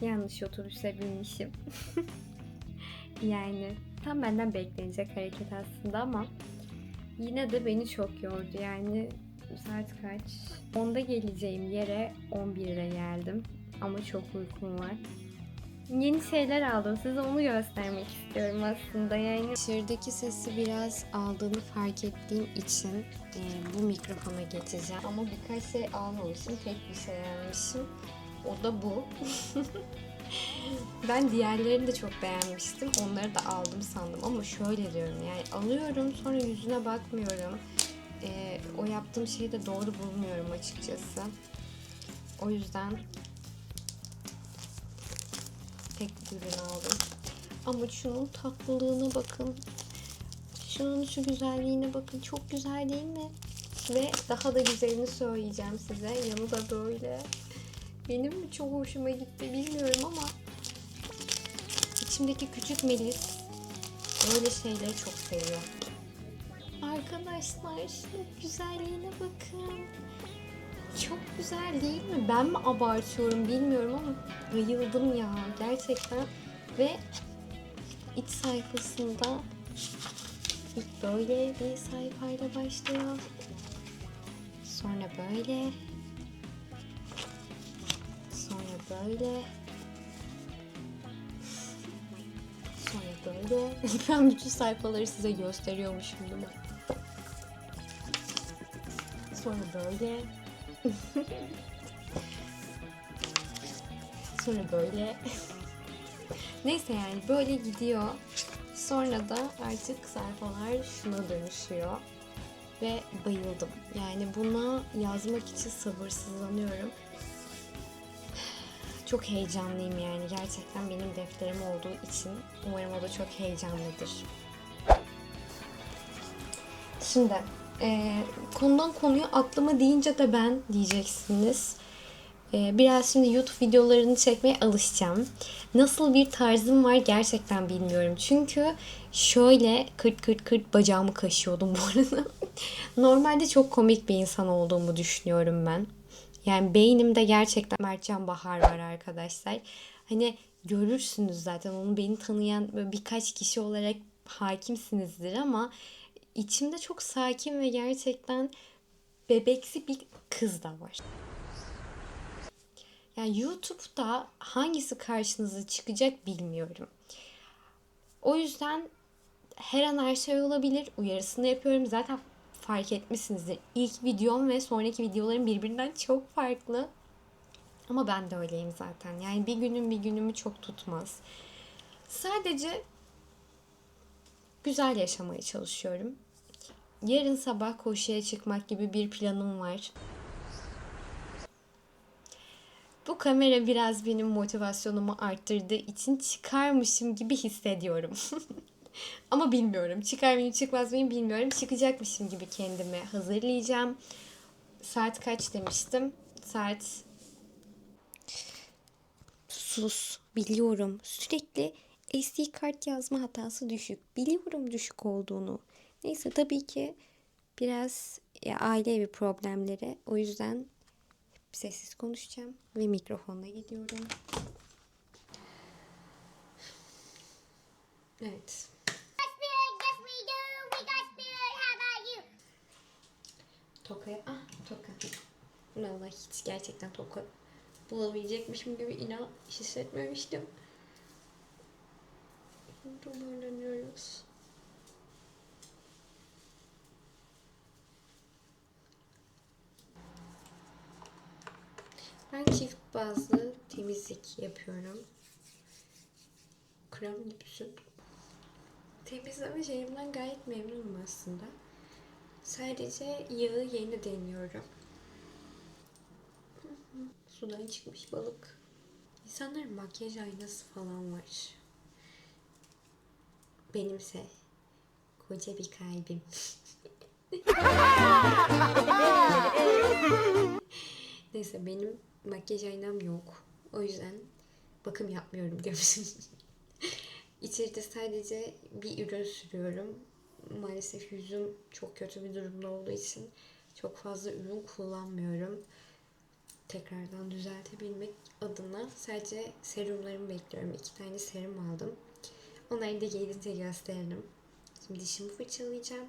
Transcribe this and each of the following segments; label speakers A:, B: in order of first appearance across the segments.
A: Yanlış otobüse binmişim. yani tam benden beklenecek hareket aslında ama yine de beni çok yordu. Yani saat kaç? 10'da geleceğim yere 11'e geldim. Ama çok uykum var. Yeni şeyler aldım. Size onu göstermek istiyorum aslında. Yani dışarıdaki sesi biraz aldığını fark ettiğim için e, bu mikrofona geçeceğim. Ama birkaç şey almamışım. Tek bir şey almışım. O da bu. ben diğerlerini de çok beğenmiştim. Onları da aldım sandım ama şöyle diyorum yani alıyorum sonra yüzüne bakmıyorum. Ee, o yaptığım şeyi de doğru bulmuyorum açıkçası. O yüzden tek ürün aldım. Ama şunun tatlılığına bakın. Şunun şu güzelliğine bakın. Çok güzel değil mi? Ve daha da güzelini söyleyeceğim size. Yanı da böyle. Benim mi çok hoşuma gitti bilmiyorum ama içimdeki küçük Melis böyle şeyleri çok seviyor. Arkadaşlar şu güzelliğine bakın. Çok güzel değil mi? Ben mi abartıyorum bilmiyorum ama bayıldım ya gerçekten. Ve iç sayfasında ilk böyle bir sayfayla başlıyor. Sonra böyle. Sonra böyle. Sonra böyle. ben bütün sayfaları size gösteriyormuşum değil mi? Sonra böyle. Sonra böyle. Neyse yani böyle gidiyor. Sonra da artık sayfalar şuna dönüşüyor. Ve bayıldım. Yani buna yazmak için sabırsızlanıyorum. Çok heyecanlıyım yani. Gerçekten benim defterim olduğu için. Umarım o da çok heyecanlıdır. Şimdi e, konudan konuya aklıma deyince de ben diyeceksiniz. E, biraz şimdi YouTube videolarını çekmeye alışacağım. Nasıl bir tarzım var gerçekten bilmiyorum. Çünkü şöyle 40-40-40 bacağımı kaşıyordum bu arada. Normalde çok komik bir insan olduğumu düşünüyorum ben. Yani beynimde gerçekten Mertcan Bahar var arkadaşlar. Hani görürsünüz zaten onu beni tanıyan birkaç kişi olarak hakimsinizdir ama içimde çok sakin ve gerçekten bebeksi bir kız da var. Yani YouTube'da hangisi karşınıza çıkacak bilmiyorum. O yüzden her an her şey olabilir. Uyarısını yapıyorum. Zaten fark etmişsinizdir. İlk videom ve sonraki videolarım birbirinden çok farklı. Ama ben de öyleyim zaten. Yani bir günüm bir günümü çok tutmaz. Sadece güzel yaşamaya çalışıyorum. Yarın sabah koşuya çıkmak gibi bir planım var. Bu kamera biraz benim motivasyonumu arttırdığı için çıkarmışım gibi hissediyorum. Ama bilmiyorum. Çıkar mıyım çıkmaz mıyım bilmiyorum. Çıkacakmışım gibi kendimi hazırlayacağım. Saat kaç demiştim? Saat... Sus. Biliyorum. Sürekli SD kart yazma hatası düşük. Biliyorum düşük olduğunu. Neyse tabii ki biraz ya, aile evi problemleri. O yüzden sessiz konuşacağım ve mikrofonla gidiyorum. Evet. Tokaya... Ah toka. Vallahi hiç gerçekten toka bulabilecekmişim gibi inan hissetmemiştim. Toparlanıyoruz. Ben çift bazlı temizlik yapıyorum. Krem gibi süt. Temizleme şeyimden gayet memnunum aslında. Sadece yağı yeni deniyorum. Sudan çıkmış balık. İnsanların makyaj aynası falan var. Benimse koca bir kalbim. Neyse benim makyaj aynam yok. O yüzden bakım yapmıyorum diyormuşum. İçeride sadece bir ürün sürüyorum. Maalesef yüzüm çok kötü bir durumda olduğu için çok fazla ürün kullanmıyorum. Tekrardan düzeltebilmek adına sadece serumlarımı bekliyorum. İki tane serum aldım. Onları da gelince gösteririm. Şimdi dişimi fırçalayacağım.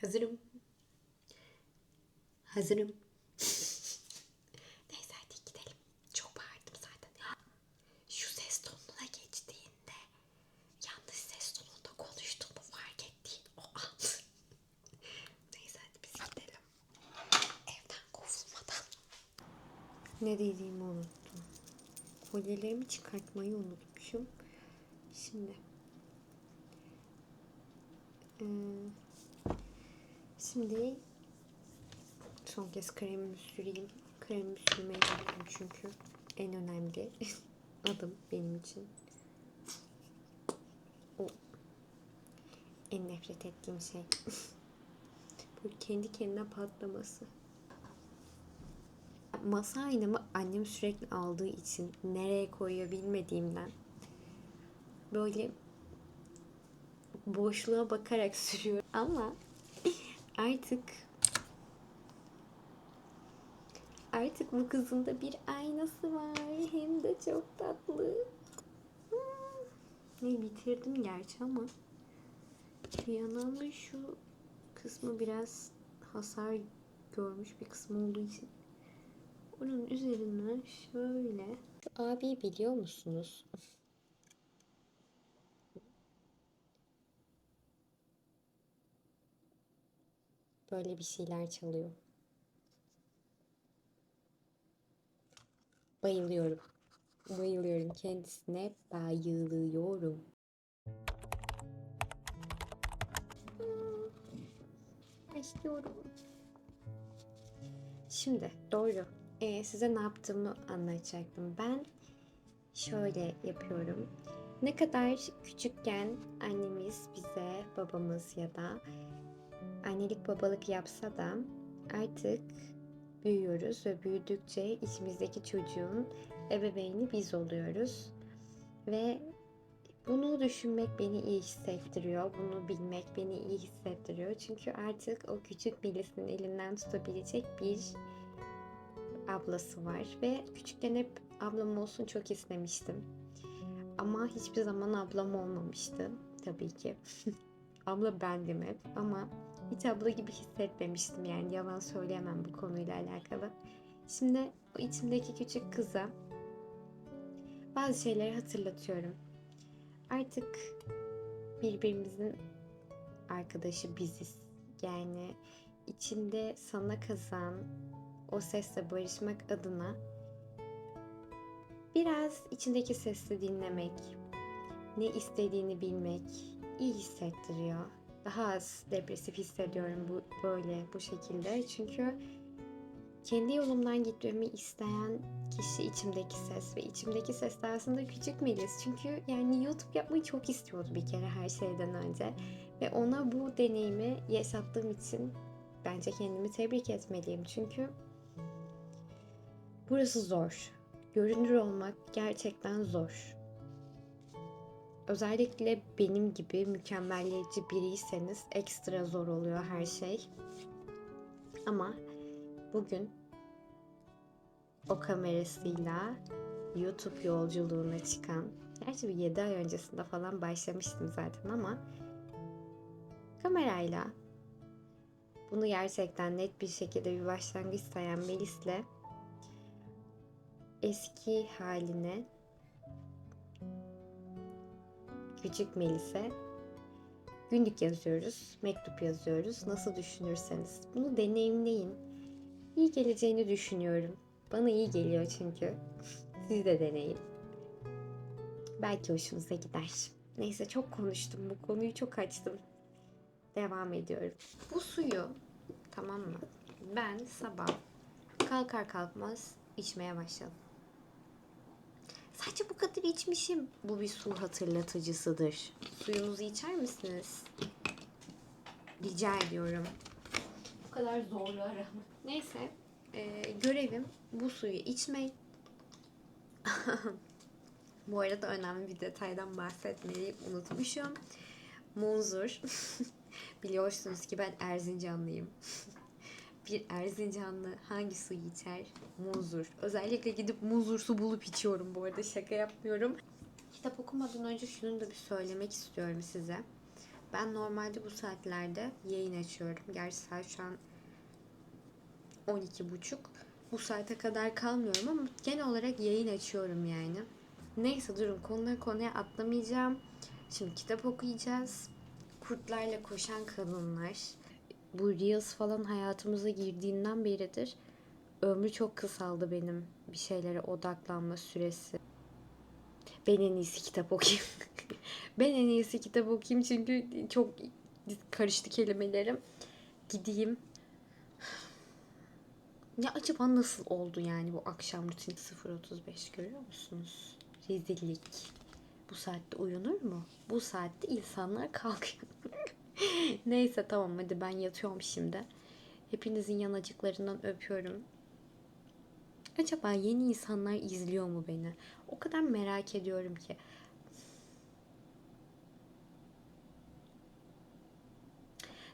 A: Hazırım. Hazırım. Neyse hadi gidelim. Çok bağırdım zaten. Şu ses tonuna geçtiğinde yanlış ses tonunda konuştuğumu fark ettiğin o an. Neyse hadi biz gidelim. Evden kovulmadan. Ne dediğimi unuttum. Kolyelerimi çıkartmayı unutmuşum. Şimdi. Ee, Şimdi son kez kremimi süreyim. Kremimi sürmeyi unuttum çünkü en önemli adım benim için. O en nefret ettiğim şey. Böyle kendi kendine patlaması. Masa aynamı annem sürekli aldığı için nereye koyuyor bilmediğimden böyle boşluğa bakarak sürüyor ama artık artık bu kızın da bir aynası var. Hem de çok tatlı. Ne bitirdim gerçi ama şu yanağımın şu kısmı biraz hasar görmüş bir kısmı olduğu için onun üzerine şöyle şu abi biliyor musunuz? Böyle bir şeyler çalıyor. Bayılıyorum. Bayılıyorum kendisine. Bayılıyorum. Başlıyorum. Şimdi doğru. Ee, size ne yaptığımı anlatacaktım. Ben şöyle yapıyorum. Ne kadar küçükken annemiz bize, babamız ya da annelik babalık yapsa da artık büyüyoruz ve büyüdükçe içimizdeki çocuğun ebeveyni biz oluyoruz. Ve bunu düşünmek beni iyi hissettiriyor. Bunu bilmek beni iyi hissettiriyor. Çünkü artık o küçük Melis'in elinden tutabilecek bir ablası var. Ve küçükken hep ablam olsun çok istemiştim. Ama hiçbir zaman ablam olmamıştı tabii ki. abla bendim hep ama hiç abla gibi hissetmemiştim yani yalan söyleyemem bu konuyla alakalı. Şimdi o içimdeki küçük kıza bazı şeyleri hatırlatıyorum. Artık birbirimizin arkadaşı biziz. Yani içinde sana kazan o sesle barışmak adına biraz içindeki sesi dinlemek, ne istediğini bilmek iyi hissettiriyor. Daha az depresif hissediyorum bu böyle bu şekilde. Çünkü kendi yolumdan gitmemi isteyen kişi içimdeki ses ve içimdeki ses de aslında küçük Melis. Çünkü yani YouTube yapmayı çok istiyordu bir kere her şeyden önce ve ona bu deneyimi yaşattığım için bence kendimi tebrik etmeliyim. Çünkü burası zor. Görünür olmak gerçekten zor özellikle benim gibi mükemmeliyetçi biriyseniz ekstra zor oluyor her şey. Ama bugün o kamerasıyla YouTube yolculuğuna çıkan, gerçi bir 7 ay öncesinde falan başlamıştım zaten ama kamerayla bunu gerçekten net bir şekilde bir başlangıç sayan Melis'le eski haline küçük Melis'e günlük yazıyoruz, mektup yazıyoruz. Nasıl düşünürseniz. Bunu deneyimleyin. İyi geleceğini düşünüyorum. Bana iyi geliyor çünkü. Siz de deneyin. Belki hoşunuza gider. Neyse çok konuştum. Bu konuyu çok açtım. Devam ediyorum. Bu suyu tamam mı? Ben sabah kalkar kalkmaz içmeye başladım. Sadece bu kadar içmişim. Bu bir su hatırlatıcısıdır. Suyunuzu içer misiniz? Rica ediyorum. Bu kadar zorlu arama. Neyse. e, görevim bu suyu içmek. bu arada önemli bir detaydan bahsetmeyi unutmuşum. Munzur. Biliyorsunuz ki ben Erzincanlıyım. bir Erzincanlı hangi suyu içer? Muzur. Özellikle gidip muzur su bulup içiyorum bu arada şaka yapmıyorum. Kitap okumadan önce şunu da bir söylemek istiyorum size. Ben normalde bu saatlerde yayın açıyorum. Gerçi saat şu an 12.30. Bu saate kadar kalmıyorum ama genel olarak yayın açıyorum yani. Neyse durun konuya konuya atlamayacağım. Şimdi kitap okuyacağız. Kurtlarla Koşan Kadınlar. Bu Reels falan hayatımıza girdiğinden beridir ömrü çok kısaldı benim bir şeylere odaklanma süresi. Ben en iyisi kitap okuyayım. ben en iyisi kitap okuyayım çünkü çok karıştı kelimelerim. Gideyim. Ya acaba nasıl oldu yani bu akşam rutin 0.35 görüyor musunuz? Rezillik. Bu saatte uyunur mu? Bu saatte insanlar kalkıyor. Neyse tamam hadi ben yatıyorum şimdi. Hepinizin yanacıklarından öpüyorum. Acaba yeni insanlar izliyor mu beni? O kadar merak ediyorum ki.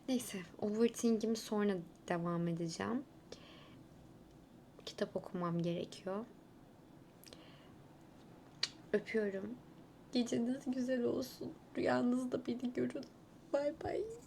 A: Neyse, overthink'imi sonra devam edeceğim. Kitap okumam gerekiyor. Öpüyorum. Geceniz güzel olsun. Rüyanızda beni görün. Bye bye.